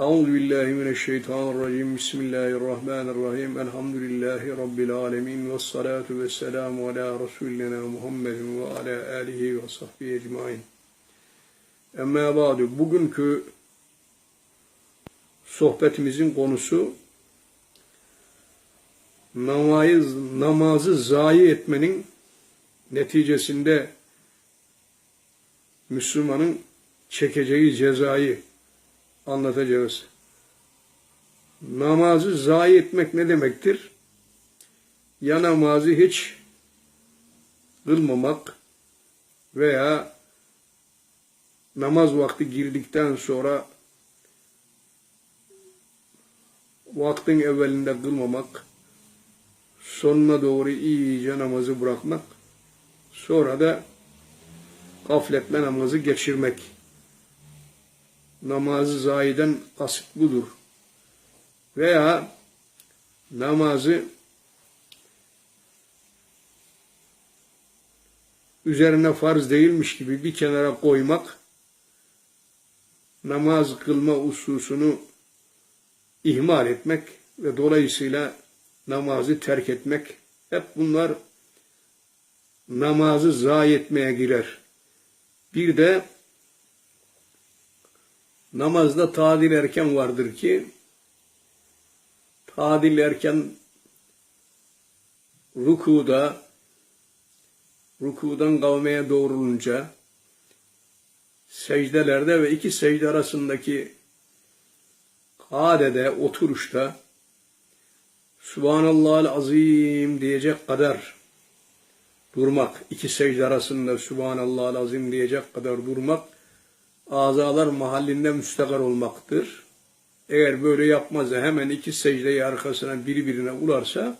Euzu billahi mineşşeytanirracim. Bismillahirrahmanirrahim. Elhamdülillahi rabbil alamin ve salatu vesselamu ala resulina Muhammedin ve ala alihi ve sahbihi ecmaîn. Amma ba'du. Bugünkü sohbetimizin konusu namazı, namazı zayi etmenin neticesinde Müslümanın çekeceği cezayı anlatacağız. Namazı zayi etmek ne demektir? Ya namazı hiç kılmamak veya namaz vakti girdikten sonra vaktin evvelinde kılmamak, sonuna doğru iyice namazı bırakmak, sonra da gafletle namazı geçirmek. Namazı zayiden kasıt budur. Veya namazı üzerine farz değilmiş gibi bir kenara koymak, namaz kılma hususunu ihmal etmek ve dolayısıyla namazı terk etmek, hep bunlar namazı zayi etmeye girer. Bir de namazda tadil erken vardır ki tadil erken rukuda rukudan kavmeye doğrulunca secdelerde ve iki secde arasındaki kadede, oturuşta Subhanallahal azim diyecek kadar durmak, iki secde arasında Subhanallahal azim diyecek kadar durmak, azalar mahallinde müstakar olmaktır. Eğer böyle yapmazsa hemen iki secdeyi arkasına birbirine ularsa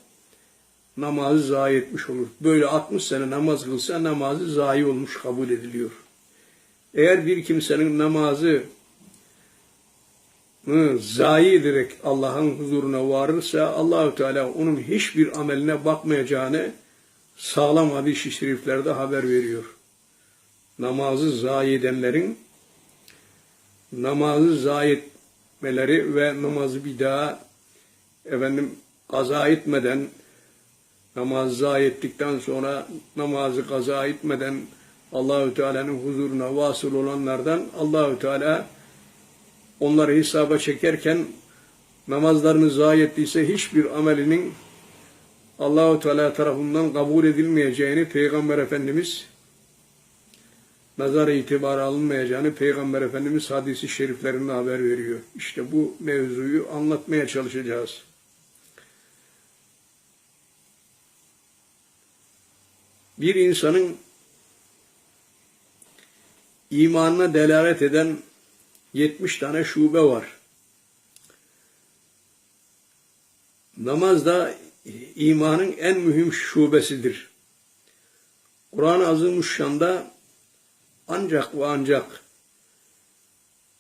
namazı zayi etmiş olur. Böyle 60 sene namaz kılsa namazı zayi olmuş kabul ediliyor. Eğer bir kimsenin namazı zayi ederek Allah'ın huzuruna varırsa Allahü Teala onun hiçbir ameline bakmayacağını sağlam hadis-i şeriflerde haber veriyor. Namazı zayi edenlerin namazı zayi etmeleri ve namazı bir daha efendim kaza etmeden namazı zayi ettikten sonra namazı kaza etmeden Allahü Teala'nın huzuruna vasıl olanlardan Allahü Teala onları hesaba çekerken namazlarını zayi ettiyse hiçbir amelinin Allahu Teala tarafından kabul edilmeyeceğini Peygamber Efendimiz nazar itibarı alınmayacağını Peygamber Efendimiz hadisi şeriflerinde haber veriyor. İşte bu mevzuyu anlatmaya çalışacağız. Bir insanın imanına delalet eden 70 tane şube var. Namaz da imanın en mühim şubesidir. Kur'an-ı Azimuşşan'da ancak ve ancak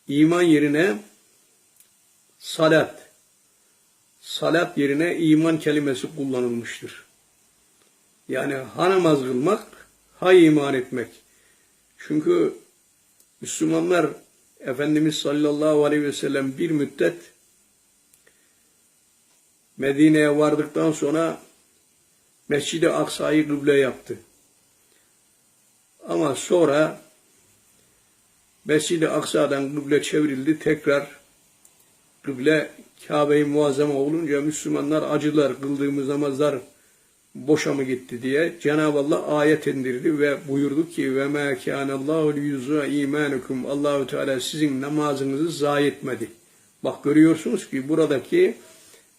iman yerine salat, salat yerine iman kelimesi kullanılmıştır. Yani ha namaz kılmak, ha iman etmek. Çünkü Müslümanlar Efendimiz sallallahu aleyhi ve sellem bir müddet Medine'ye vardıktan sonra Mescid-i Aksa'yı kıble yaptı. Ama sonra Mescid-i Aksa'dan kıble çevrildi. Tekrar kıble Kabe-i Muazzama olunca Müslümanlar acılar, kıldığımız namazlar boşa mı gitti diye Cenab-ı Allah ayet indirdi ve buyurdu ki ve ma kanallahu liyuzu imanukum Allahu Teala sizin namazınızı zayi etmedi. Bak görüyorsunuz ki buradaki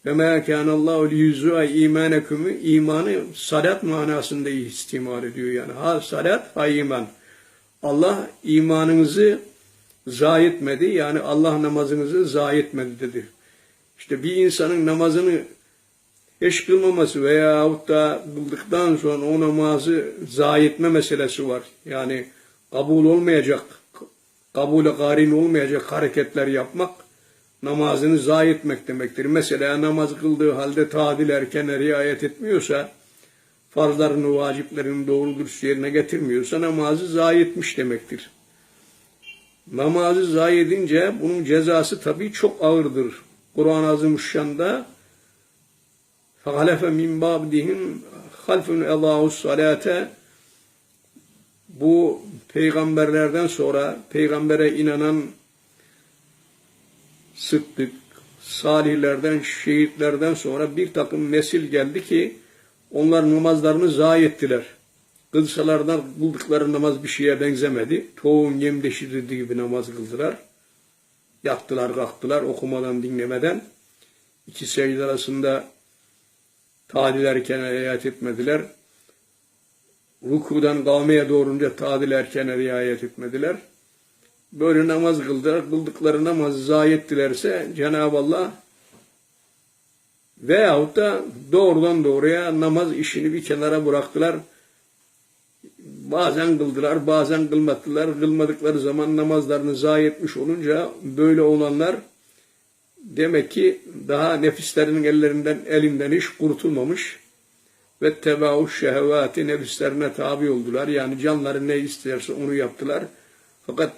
ve ma kanallahu liyuzu imanukum imanı salat manasında istimal ediyor yani. Ha salat ha iman. Allah imanınızı zayi etmedi yani Allah namazınızı zayi etmedi dedi. İşte bir insanın namazını eş kılmaması veyahut da kıldıktan sonra o namazı zayi etme meselesi var. Yani kabul olmayacak, kabule karin olmayacak hareketler yapmak namazını zayi etmek demektir. Mesela namaz kıldığı halde tadil erken riayet etmiyorsa, farzlarını, vaciplerini doğru dürüst yerine getirmiyorsa namazı zayi etmiş demektir. namazı zayi edince bunun cezası tabii çok ağırdır. Kur'an-ı Azimüşşan'da فَغَلَفَ مِنْ بَعْدِهِمْ خَلْفٌ اَضَاهُ الصَّلَاةَ Bu peygamberlerden sonra peygambere inanan sıddık, salihlerden, şehitlerden sonra bir takım nesil geldi ki onlar namazlarını zayi ettiler. Kılsalardan kıldıkları namaz bir şeye benzemedi. Tohum yem deşirildiği gibi namaz kıldılar. Yattılar, kalktılar okumadan, dinlemeden. İki secde arasında tadil erken riayet etmediler. Rukudan kavmeye doğrunca tadil erken riayet etmediler. Böyle namaz kıldılar. Kıldıkları namazı zayi ettilerse Cenab-ı Allah veyahut da doğrudan doğruya namaz işini bir kenara bıraktılar. Bazen kıldılar, bazen kılmadılar. Kılmadıkları zaman namazlarını zayi etmiş olunca böyle olanlar demek ki daha nefislerinin ellerinden elinden iş kurtulmamış ve tebau şehvati nefislerine tabi oldular. Yani canları ne isterse onu yaptılar. Fakat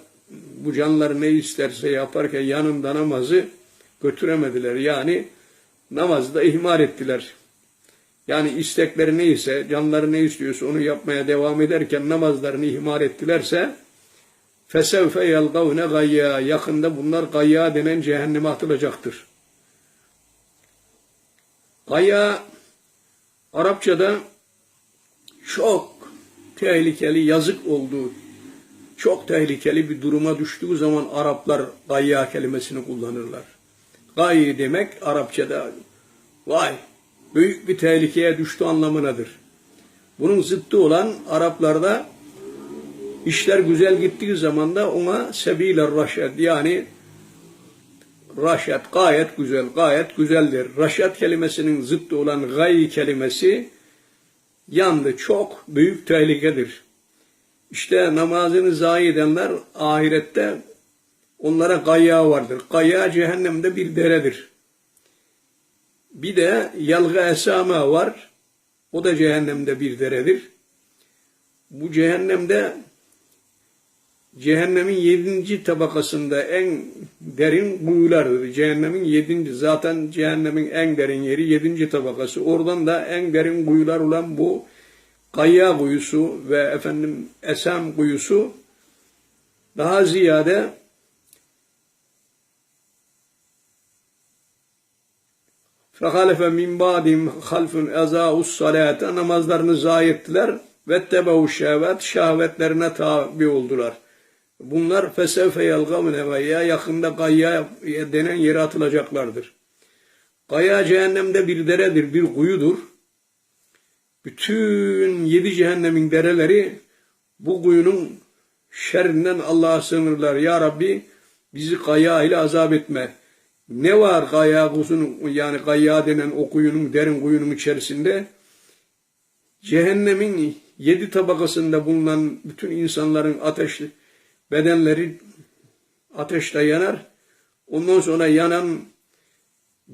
bu canları ne isterse yaparken yanında namazı götüremediler. Yani namazı da ihmal ettiler. Yani istekleri neyse, canları ne istiyorsa onu yapmaya devam ederken namazlarını ihmal ettilerse fesevfe yelgavne gayya yakında bunlar gayya denen cehenneme atılacaktır. Gayya Arapçada çok tehlikeli yazık olduğu, çok tehlikeli bir duruma düştüğü zaman Araplar gayya kelimesini kullanırlar. Gayy demek Arapçada vay büyük bir tehlikeye düştü anlamınadır. Bunun zıttı olan Araplarda işler güzel gittiği zaman da ona sebiler raşet yani raşet gayet güzel, gayet güzeldir. Raşet kelimesinin zıttı olan gay kelimesi yandı. Çok büyük tehlikedir. İşte namazını zayi edenler ahirette onlara gayya vardır. Gayya cehennemde bir deredir. Bir de yalgı esame var. O da cehennemde bir deredir. Bu cehennemde cehennemin yedinci tabakasında en derin kuyulardır. Cehennemin yedinci, zaten cehennemin en derin yeri yedinci tabakası. Oradan da en derin kuyular olan bu Kayya kuyusu ve efendim Esem kuyusu daha ziyade فَخَلَفَ مِنْ بَعْدِهِمْ خَلْفٌ اَزَاءُ الصَّلَاةَ Namazlarını zayi ettiler. وَاتَّبَوُ şehvet Şehvetlerine tabi oldular. Bunlar fesevfe yalgavne veya yakında gayya denen yere atılacaklardır. Gayya cehennemde bir deredir, bir kuyudur. Bütün yedi cehennemin dereleri bu kuyunun şerrinden Allah'a sığınırlar. Ya Rabbi bizi gayya ile azap etme. Ne var gayya kuyusunun yani gayya denen o kuyunun derin kuyunun içerisinde? Cehennemin yedi tabakasında bulunan bütün insanların ateşli bedenleri ateşte yanar. Ondan sonra yanan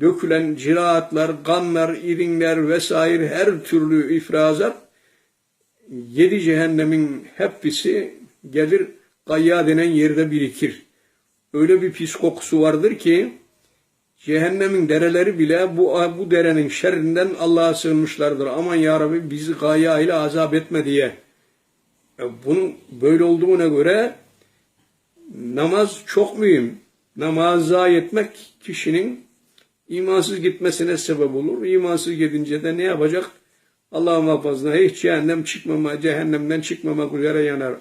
dökülen ciraatlar, kanlar, irinler vesaire her türlü ifrazat yedi cehennemin hepsi gelir gayya denen yerde birikir. Öyle bir pis kokusu vardır ki cehennemin dereleri bile bu bu derenin şerrinden Allah'a sığınmışlardır. Aman ya Rabbi bizi gayya ile azap etme diye. E, bunun böyle olduğuna göre namaz çok mühim. Namaz zayi etmek kişinin imansız gitmesine sebep olur. İmansız gidince de ne yapacak? Allah muhafazına hiç cehennem çıkmama, cehennemden çıkmamak üzere yanar.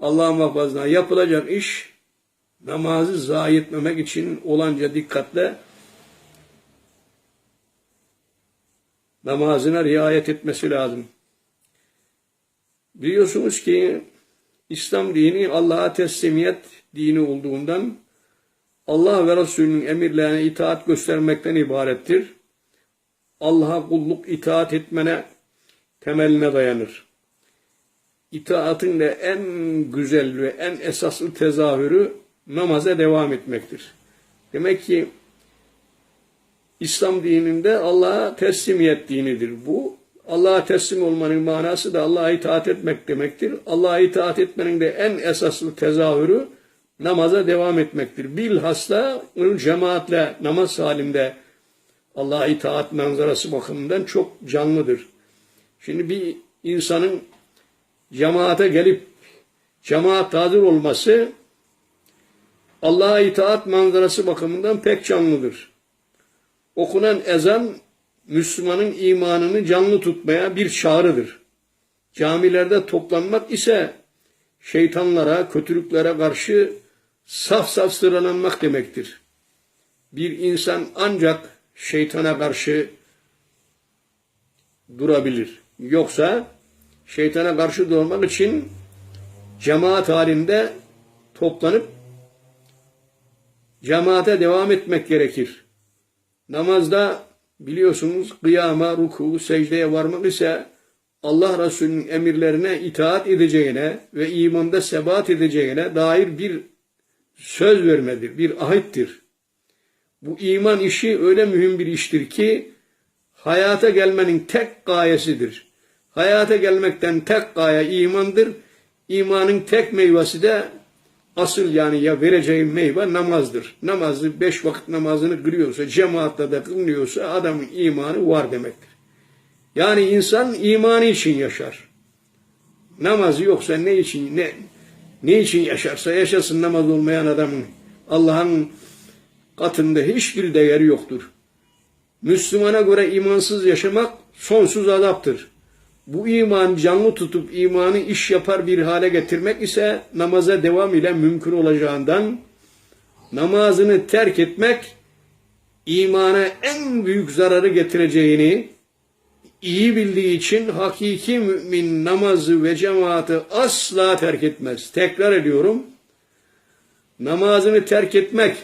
Allah muhafazına yapılacak iş namazı zayi etmemek için olanca dikkatle namazına riayet etmesi lazım. Biliyorsunuz ki İslam dini Allah'a teslimiyet dini olduğundan Allah ve Resulünün emirlerine itaat göstermekten ibarettir. Allah'a kulluk itaat etmene temeline dayanır. İtaatın da en güzel ve en esaslı tezahürü namaza devam etmektir. Demek ki İslam dininde Allah'a teslimiyet dinidir. Bu Allah'a teslim olmanın manası da Allah'a itaat etmek demektir. Allah'a itaat etmenin de en esaslı tezahürü namaza devam etmektir. Bilhassa onun cemaatle namaz halinde Allah'a itaat manzarası bakımından çok canlıdır. Şimdi bir insanın cemaate gelip cemaat hazır olması Allah'a itaat manzarası bakımından pek canlıdır. Okunan ezan Müslümanın imanını canlı tutmaya bir çağrıdır. Camilerde toplanmak ise şeytanlara, kötülüklere karşı saf saf sıralanmak demektir. Bir insan ancak şeytana karşı durabilir. Yoksa şeytana karşı durmak için cemaat halinde toplanıp cemaate devam etmek gerekir. Namazda biliyorsunuz kıyama, ruku, secdeye varmak ise Allah Resulü'nün emirlerine itaat edeceğine ve imanda sebat edeceğine dair bir söz vermedir, bir ahittir. Bu iman işi öyle mühim bir iştir ki hayata gelmenin tek gayesidir. Hayata gelmekten tek gaye imandır. İmanın tek meyvesi de asıl yani ya vereceğin meyve namazdır. Namazı beş vakit namazını kılıyorsa, cemaatle de kılınıyorsa adamın imanı var demektir. Yani insan imanı için yaşar. Namazı yoksa ne için ne ne için yaşarsa yaşasın namaz olmayan adamın Allah'ın katında hiçbir değeri yoktur. Müslümana göre imansız yaşamak sonsuz azaptır. Bu iman canlı tutup imanı iş yapar bir hale getirmek ise namaza devam ile mümkün olacağından namazını terk etmek imana en büyük zararı getireceğini iyi bildiği için hakiki mümin namazı ve cemaati asla terk etmez. Tekrar ediyorum. Namazını terk etmek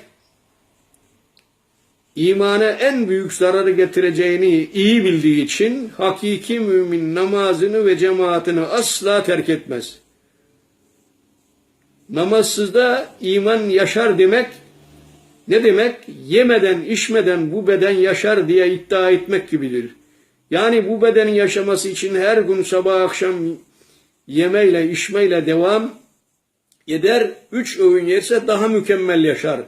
imana en büyük zararı getireceğini iyi bildiği için hakiki mümin namazını ve cemaatini asla terk etmez. Namazsızda iman yaşar demek ne demek? Yemeden, içmeden bu beden yaşar diye iddia etmek gibidir. Yani bu bedenin yaşaması için her gün sabah akşam yemeyle, içmeyle devam eder. Üç öğün yerse daha mükemmel yaşar.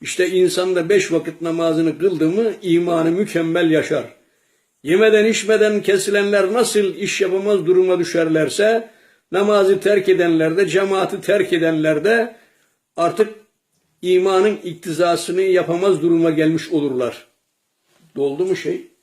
İşte insan da beş vakit namazını kıldı mı imanı mükemmel yaşar. Yemeden içmeden kesilenler nasıl iş yapamaz duruma düşerlerse namazı terk edenler de cemaati terk edenler de artık imanın iktizasını yapamaz duruma gelmiş olurlar. Doldu mu şey?